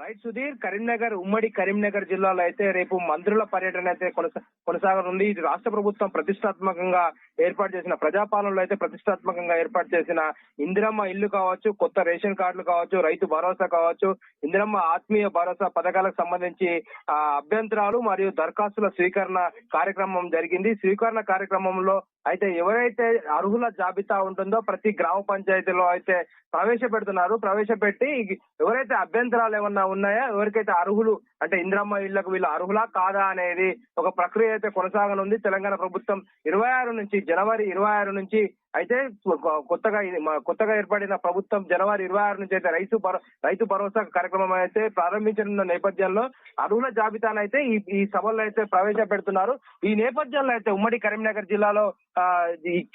Right Sudheer. Karimnagar ఉమ్మడి కరీంనగర్ జిల్లాలో అయితే రేపు మంత్రుల పర్యటన అయితే కొనసా కొనసాగనుంది. ఇది రాష్ట్ర ప్రభుత్వం ప్రతిష్టాత్మకంగా ఏర్పాటు చేసిన ప్రజాపాలనలో అయితే ప్రతిష్టాత్మకంగా ఏర్పాటు చేసిన ఇందిరమ్మ ఇల్లు కావచ్చు కొత్త రేషన్ కార్డులు కావచ్చు రైతు భరోసా కావచ్చు ఇందిరమ్మ ఆత్మీయ భరోసా పథకాలకు సంబంధించి అభ్యంతరాలు మరియు దరఖాస్తుల స్వీకరణ కార్యక్రమం జరిగింది. స్వీకరణ కార్యక్రమంలో అయితే ఎవరైతే అర్హుల జాబితా ఉంటుందో ప్రతి గ్రామ పంచాయతీలో అయితే ప్రవేశపెడుతున్నారు. ప్రవేశపెట్టి ఎవరైతే అభ్యంతరాలు ఏమన్నా ఉన్నాయా? ఎవరికైతే అర్హులు? అంటే ఇందిరమ్మ ఇళ్ళకు వీళ్ళు అర్హులా కాదా అనేది ఒక ప్రక్రియ అయితే కొనసాగనుంది. తెలంగాణ ప్రభుత్వం ఇరవై ఆరు నుంచి జనవరి ఇరవై ఆరు నుంచి అయితే కొత్తగా కొత్తగా ఏర్పడిన ప్రభుత్వం జనవరి ఇరవై ఆరు నుంచి అయితే రైతు రైతు భరోసా కార్యక్రమం అయితే ప్రారంభించనున్న నేపథ్యంలో అర్హుల జాబితాను అయితే ఈ ఈ సభల్లో అయితే ప్రవేశపెడుతున్నారు. ఈ నేపథ్యంలో అయితే ఉమ్మడి కరీంనగర్ జిల్లాలో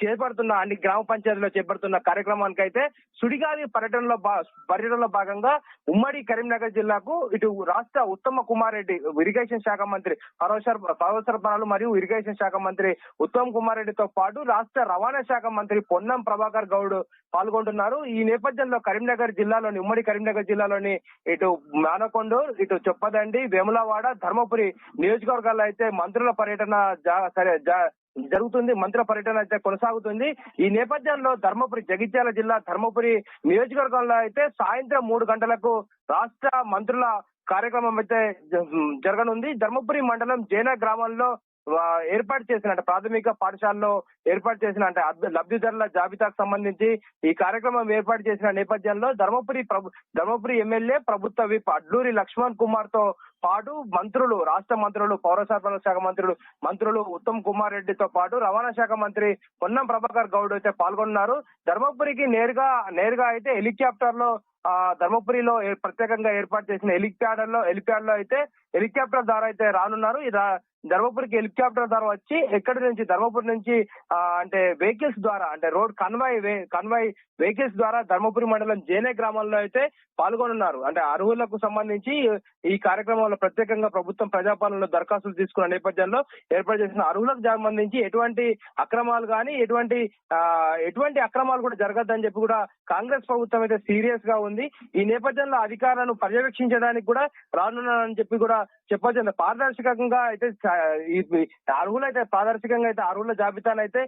చేపడుతున్న అన్ని గ్రామ పంచాయతీలో చేపడుతున్న కార్యక్రమానికి అయితే సుడిగాలి పర్యటనలో భా- పర్యటనలో భాగంగా ఉమ్మడి కరీంనగర్ జిల్లాకు ఇటు రాష్ట్ర ఉత్తమ కుమార్ రెడ్డి ఇరిగేషన్ శాఖ మంత్రి పరోస పరోసర పనులు మరియు ఇరిగేషన్ శాఖ మంత్రి ఉత్తమ్ కుమార్ రెడ్డితో పాటు రాష్ట్ర రవాణా శాఖ మంత్రి పొన్నం ప్రభాకర్ గౌడ్ పాల్గొంటున్నారు. ఈ నేపథ్యంలో కరీంనగర్ జిల్లాలోని ఉమ్మడి కరీంనగర్ జిల్లాలోని ఇటు మానకొండూరు ఇటు చొప్పదండి వేములవాడ ధర్మపురి నియోజకవర్గాల్లో అయితే మంత్రుల పర్యటన సరే జరుగుతుంది. మంత్రుల పర్యటన అయితే కొనసాగుతుంది. ఈ నేపథ్యంలో ధర్మపురి జగిత్యాల జిల్లా ధర్మపురి నియోజకవర్గంలో అయితే సాయంత్రం మూడు గంటలకు రాష్ట్ర మంత్రుల కార్యక్రమం అయితే జరగనుంది. ధర్మపురి మండలం జైన గ్రామంలో ఏర్పాటు చేసిన అంటే ప్రాథమిక పాఠశాలలో ఏర్పాటు చేసిన అంటే లబ్ధిదారుల జాబితాకు సంబంధించి ఈ కార్యక్రమం ఏర్పాటు చేసిన నేపథ్యంలో ధర్మపురి ప్రభు ధర్మపురి ఎమ్మెల్యే ప్రభుత్వ విప్ అడ్లూరి లక్ష్మణ్ కుమార్తో పాటు మంత్రులు రాష్ట్ర మంత్రులు పౌర సరఫరాల శాఖ మంత్రులు మంత్రులు ఉత్తమ్ కుమార్ రెడ్డితో పాటు రవాణా శాఖ మంత్రి పొన్నం ప్రభాకర్ గౌడ్ అయితే పాల్గొన్నారు. ధర్మపురికి నేరుగా నేరుగా అయితే హెలికాప్టర్లో ఆ ధర్మపురిలో ప్రత్యేకంగా ఏర్పాటు చేసిన హెలిప్యాడ్లో హెలిప్యాడ్లో అయితే హెలికాప్టర్ ద్వారా అయితే రానున్నారు. ధర్మపురికి హెలికాప్టర్ ద్వారా వచ్చి ఎక్కడి నుంచి? ధర్మపురి నుంచి అంటే వెహికల్స్ ద్వారా అంటే రోడ్ కన్వాయ్ వే- కన్వాయ్ వెహికల్స్ ద్వారా ధర్మపురి మండలం జేనే గ్రామంలో అయితే పాల్గొనున్నారు. అంటే అర్హులకు సంబంధించి ఈ కార్యక్రమంలో ప్రత్యేకంగా ప్రభుత్వం ప్రజాపాలనలో దరఖాస్తులు తీసుకున్న నేపథ్యంలో ఏర్పాటు చేసిన అర్హులకు సంబంధించి ఎటువంటి అక్రమాలు కానీ ఎటువంటి ఆ, ఎటువంటి అక్రమాలు కూడా జరగద్దని చెప్పి కూడా కాంగ్రెస్ ప్రభుత్వం అయితే సీరియస్గా ఉంది. ఈ నేపథ్యంలో అధికారులను పర్యవేక్షించడానికి కూడా రానున్నారని చెప్పి కూడా చెప్పొచ్చు పారదర్శకంగా అయితే అర్హులైతే పారదర్శకంగా అయితే అర్హుల జాబితానైతే అయితే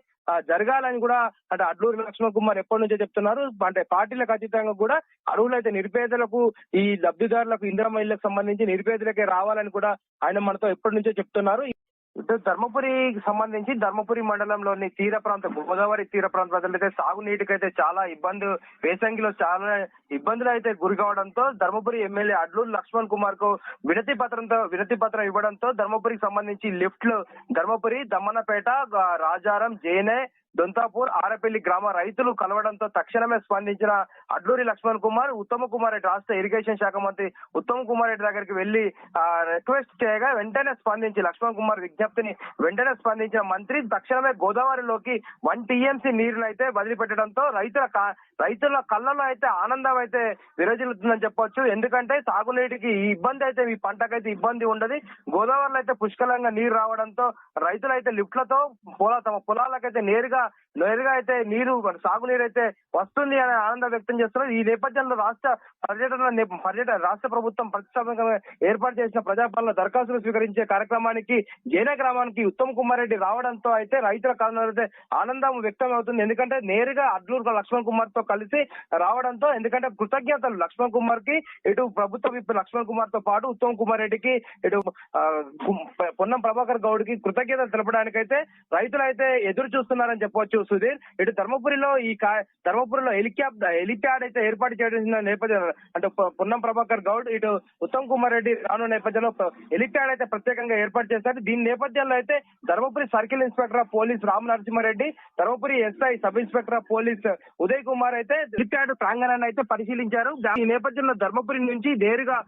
జరగాలని కూడా అంటే అడ్లూరి లక్ష్మణ్ కుమార్ ఎప్పటి నుంచో చెప్తున్నారు. అంటే పార్టీలకు అతీతంగా కూడా అర్హులైతే నిరుపేదలకు ఈ లబ్ధిదారులకు ఇందిరమ్మ ఇళ్ళకు సంబంధించి నిరుపేదలకే రావాలని కూడా ఆయన మనతో ఎప్పటి నుంచో చెప్తున్నారు. ఇప్పుడు ధర్మపురికి సంబంధించి ధర్మపురి మండలంలోని తీర ప్రాంత గోదావరి తీర ప్రాంత ప్రజలు అయితే అయితే చాలా ఇబ్బంది వేసంగిలో చాలా ఇబ్బందులు అయితే గురి కావడంతో ధర్మపురి ఎమ్మెల్యే అడ్లూరు లక్ష్మణ్ కుమార్కు వినతి పత్రంతో వినతి పత్రం ఇవ్వడంతో ధర్మపురికి సంబంధించి లిఫ్ట్లు ధర్మపురి దమ్మనపేట రాజారం జేనే దొంతాపూర్ ఆరపల్లి గ్రామ రైతులు కలవడంతో తక్షణమే స్పందించిన అడ్లూరి లక్ష్మణ్ కుమార్ ఉత్తమ కుమార్ రెడ్డి రాష్ట్ర ఇరిగేషన్ శాఖ మంత్రి ఉత్తమ్ కుమార్ రెడ్డి దగ్గరికి వెళ్ళి రిక్వెస్ట్ చేయగా వెంటనే స్పందించి లక్ష్మణ్ కుమార్ విజ్ఞప్తిని వెంటనే స్పందించిన మంత్రి తక్షణమే గోదావరిలోకి వన్ టీఎంసీ నీరును అయితే వదిలిపెట్టడంతో రైతుల రైతుల కళ్ళలో అయితే ఆనందం అయితే విరజిల్లుతుందని చెప్పొచ్చు. ఎందుకంటే తాగునీటికి ఇబ్బంది అయితే ఈ పంటకైతే ఇబ్బంది ఉండదు. గోదావరిలో అయితే పుష్కలంగా నీరు రావడంతో రైతులు అయితే లిఫ్ట్లతో పొల తమ పొలాలకైతే నేరుగా నేరుగా అయితే నీరు సాగునీరు అయితే వస్తుంది అనే ఆనందం వ్యక్తం చేస్తున్నారు. ఈ నేపథ్యంలో రాష్ట్ర పర్యటన పర్యటన రాష్ట్ర ప్రభుత్వం ప్రతిష్టాత్మకంగా ఏర్పాటు చేసిన ప్రజాపాలన దరఖాస్తులు స్వీకరించే కార్యక్రమానికి జైన గ్రామానికి ఉత్తమ్ కుమార్ రెడ్డి రావడంతో అయితే రైతుల కాలంలో అయితే ఆనందం వ్యక్తం అవుతుంది. ఎందుకంటే నేరుగా అడ్లూరు లక్ష్మణ్ కుమార్తో కలిసి రావడంతో ఎందుకంటే కృతజ్ఞతలు లక్ష్మణ్ కుమార్కి ఇటు ప్రభుత్వ విప్ లక్ష్మణ్ కుమార్తో పాటు ఉత్తమ్ కుమార్ రెడ్డికి ఇటు పొన్నం ప్రభాకర్ గౌడ్కి కృతజ్ఞతలు తెలపడానికైతే రైతులు అయితే ఎదురు చూస్తున్నారని చెప్పొచ్చు సుధీర్ ఇటు ధర్మపురిలో ఈ ధర్మపురిలో హెలికాప్ హెలిప్యాడ్ అయితే ఏర్పాటు చేయడం నేపథ్యంలో అంటే పున్నం ప్రభాకర్ గౌడ్ ఇటు ఉత్తమ్ కుమార్ రెడ్డి రాను నేపథ్యంలో హెలిప్యాడ్ అయితే ప్రత్యేకంగా ఏర్పాటు చేశారు. దీని నేపథ్యంలో అయితే Dharmapuri circle inspector of police Ram Narasimha Reddy Dharmapuri SI sub inspector of police Uday Kumar అయితే హెలిప్యాడ్ ప్రాంగణాన్ని అయితే పరిశీలించారు. ఈ నేపథ్యంలో ధర్మపురి నుంచి నేరుగా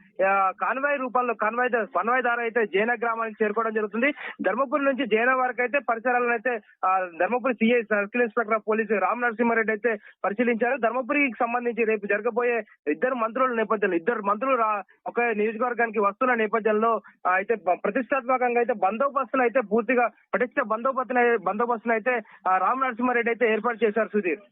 కాన్వాయ్ రూపంలో కాన్వాయ్ ద- కాన్వాయ్ ద్వారా అయితే జైన గ్రామానికి చేరుకోవడం జరుగుతుంది. ధర్మపురి నుంచి జైన వరకు అయితే పరిసరాలను అయితే Dharmapuri CI circle inspector of police Ram Narasimha Reddy అయితే పరిశీలించారు. ధర్మపురికి సంబంధించి రేపు జరగబోయే ఇద్దరు మంత్రుల నేపథ్యంలో ఇద్దరు మంత్రులు ఒక నియోజకవర్గానికి వస్తున్న నేపథ్యంలో అయితే ప్రతిష్టాత్మకంగా అయితే బందోబస్తును అయితే పూర్తిగా పటిష్ట బందోబస్తును బందోబస్తును అయితే రామ్ నరసింహారెడ్డి అయితే ఏర్పాటు చేశారు సుధీర్.